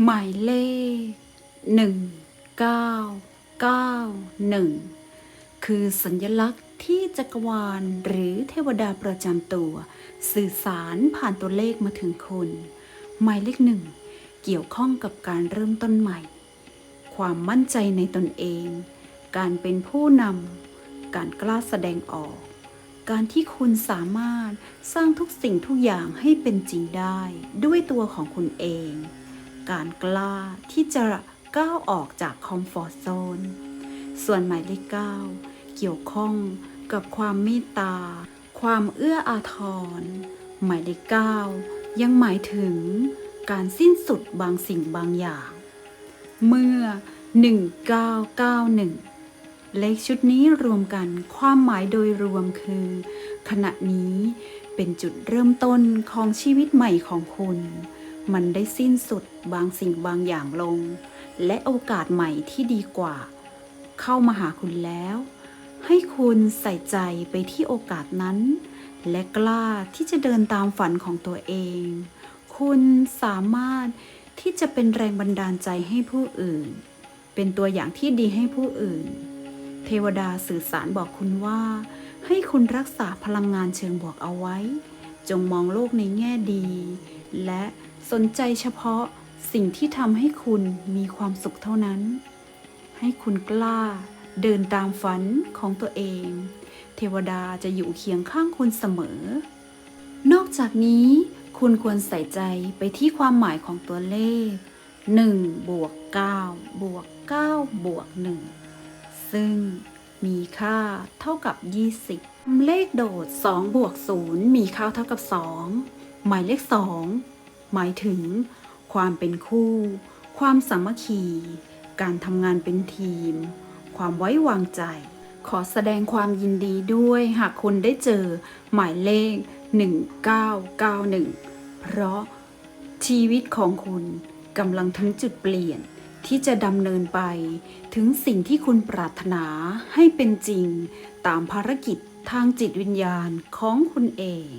หมายเลขหนึ่งเก้าเก้าหนึ่งคือสัญลักษณ์ที่จักรวาลหรือเทวดาประจำตัว สื่อสารผ่านตัวเลขมาถึงคุณ หมายเลขหนึ่งเกี่ยวข้องกับการเริ่มต้นใหม่ ความมั่นใจในตนเอง การเป็นผู้นำการกล้าแสดงออก การที่คุณสามารถสร้างทุกสิ่งทุกอย่างให้เป็นจริงได้ ด้วยตัวของคุณเอง การกล้าที่จะก้าวออกจากคอมฟอร์ z โซน ส่วนหมายเลข9เกี่ยวข้องกับความเมตตา ความเอื้ออาทร หมายเลข9ยังหมายถึงการสิ้นสุดบางสิ่งบางอย่าง เมื่อ 1991 เลขชุดนี้รวมกันความหมายโดยรวมคือ ขณะนี้เป็นจุดเริ่มต้นของชีวิตใหม่ของคุณ มันได้สิ้นสุดบางสิ่งบางอย่างลง และโอกาสใหม่ที่ดีกว่า เข้ามาหาคุณแล้ว ให้คุณใส่ใจไปที่โอกาสนั้น และกล้าที่จะเดินตามฝันของตัวเอง คุณสามารถที่จะเป็นแรงบันดาลใจให้ผู้อื่น เป็นตัวอย่างที่ดีให้ผู้อื่น เทวดาสื่อสารบอกคุณว่า ให้คุณรักษาพลังงานเชิงบวกเอาไว้ จงมองโลกในแง่ดี และสนใจเฉพาะสิ่งที่ทำให้คุณมีความสุขเท่านั้น ให้คุณกล้าเดินตามฝันของตัวเอง เทวดาจะอยู่เคียงข้างคุณเสมอ นอกจากนี้คุณควรใส่ใจไปที่ความหมายของตัวเลข 1 บวก 9 บวก 9 บวก 1 ซึ่งมีค่าเท่ากับ 20 เลขโดด 2 บวก 0 มีค่าเท่ากับ 2 หมายเลข2หมายถึง ความเป็นคู่ ความสามัคคี การทำงานเป็นทีม ความไว้วางใจ ขอแสดงความยินดีด้วยหากคุณได้เจอหมายเลข 1991 เพราะชีวิตของคุณกำลังถึงจุดเปลี่ยนที่จะดำเนินไปถึงสิ่งที่คุณปรารถนาให้เป็นจริง ตามภารกิจทางจิตวิญญาณของคุณเอง